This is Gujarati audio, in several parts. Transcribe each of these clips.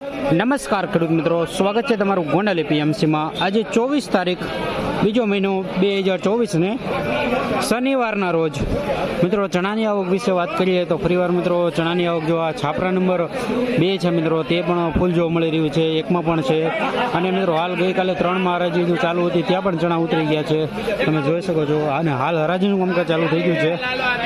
નમસ્કાર ખેડૂત મિત્રો. સ્વાગત છે તમારું ગોંડલ એપીએમસીમાં આજે ચોવીસ તારીખ બીજો મહિનો બે હજાર ચોવીસને શનિવારના રોજ. મિત્રો, ચણાની આવક વિશે વાત કરીએ તો ફરીવાર મિત્રો, ચણાની આવક જો આ છાપરા નંબર બે છે મિત્રો, તે પણ ફૂલ જોવા મળી રહ્યું છે, એકમાં પણ છે. અને મિત્રો, હાલ ગઈકાલે ત્રણમાં હરાજી જો ચાલુ હતી, ત્યાં પણ ચણા ઉતરી ગયા છે. તમે જોઈ શકો છો, અને હાલ હરાજીનું કામકાજ ચાલુ થઈ ગયું છે.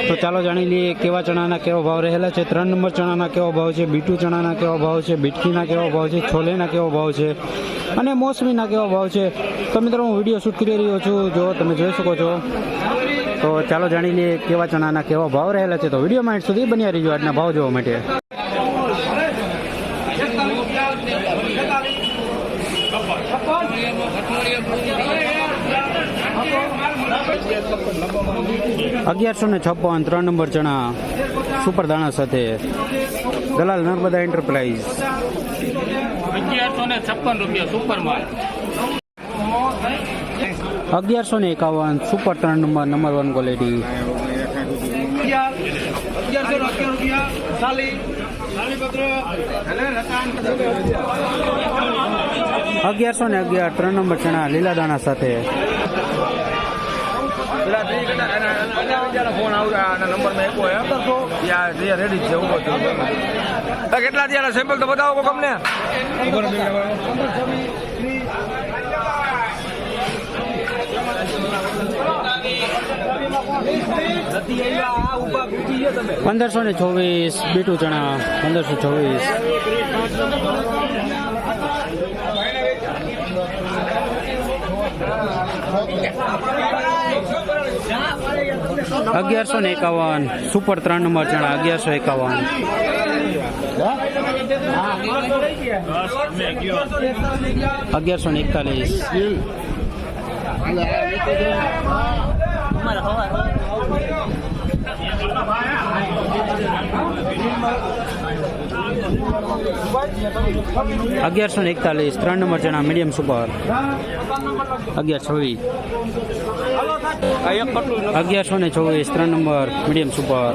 તો ચાલો જાણી લઈએ કેવા ચણાના કેવા ભાવ રહેલા છે. ત્રણ નંબર ચણાના કેવો ભાવ છે, બીટુ ચણાના કેવો ભાવ છે, બીટકીના કેવો ભાવ છે, છોલેના કેવો ભાવ છે, અને મોસમીના કેવો ભાવ છે. તો મિત્રો, હું વીડિયો શૂટ કરી રહ્યો છું, જો તમે જોઈ શકો છો. તો ચાલો જાણી લઈએ કેવા ચણાના કેવા ભાવ રહેલા છે. તો વીડિયો માઇન્ડ સુધી બન્યા રહીજો આજના ભાવ જોવા માટે. અગિયારસો ને છપ્પન, ત્રણ નંબર ચણા, સુપર દાણા સાથે. દલાલ નર્મદા એન્ટરપ્રાઇઝ અગિયારસો ને છપ્પન રૂપિયા સુપર માલ. અગિયારસો ને એકાવન સુપર ત્રણ નંબર નંબર વન ક્વોલિટી. અગિયારસો ને અગિયાર, ત્રણ નંબર ચણા લીલા દાણા સાથે. થયો કેટલા ત્યાં સેમ્પલ તો બતાવો અમને. પંદરસો ને ચોવીસ, બીટુ ચણા પંદરસો ચોવીસ. અગિયારસો ને એકાવન, સુપર ત્રણ નંબર ચણા, અગિયારસો એકાવન. અગિયારસો ને એકતાલીસ. અગિયારસો ને એકતાલીસ, ત્રણ નંબર જણા મીડિયમ સુપર અગિયાર છવ્વીસ અગિયારસો ને ચોવીસ, ત્રણ નંબર મીડિયમ સુપર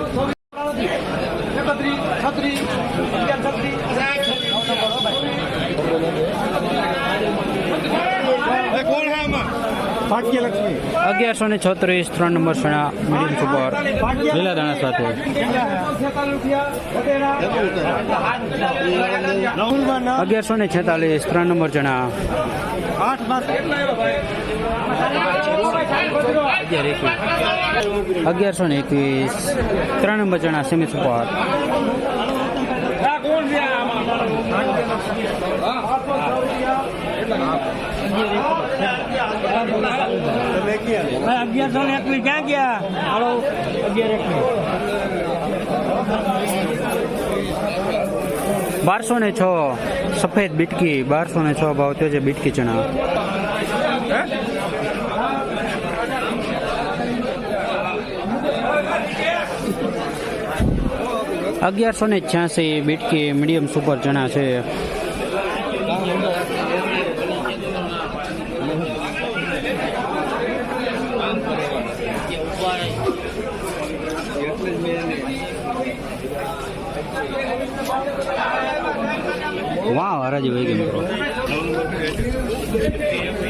અગિયારસો ને છત્રીસ ત્રણ નંબર સણા મીડિયમ સુપર લીલા દાણા સાથે. અગિયારસો ને છેતાલીસ ત્રણ નંબર જણા અગિયાર અગિયારસો ને એકવીસ ત્રણ નંબર જણા સેમી સુપર અગિયારસો ને એકવીસ ક્યાં ગયા? હાલો, અગિયાર એકવીસ બારસો ને છ, સફેદ બીટકી, બારસો ને છ ભાવ થયો છે બીટકી ચણા. અગિયારસો ને છ્યાસી બીટકી મીડિયમ સુપર ચણા છે. વાહ, હરાજી વહી ગઈ મિત્રો.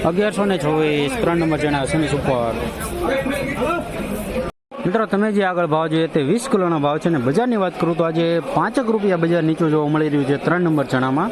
અગિયારસો ને ચોવીસ, ત્રણ નંબર ચણા સેમી સુપર. મિત્રો, તમે જે આગળ ભાવ જોઈએ તે વીસ કિલોનો ભાવ છે ને બજારની વાત કરું તો આજે પાંચક રૂપિયા બજાર નીચું જોવા મળી રહ્યું છે, ત્રણ નંબર ચણામાં.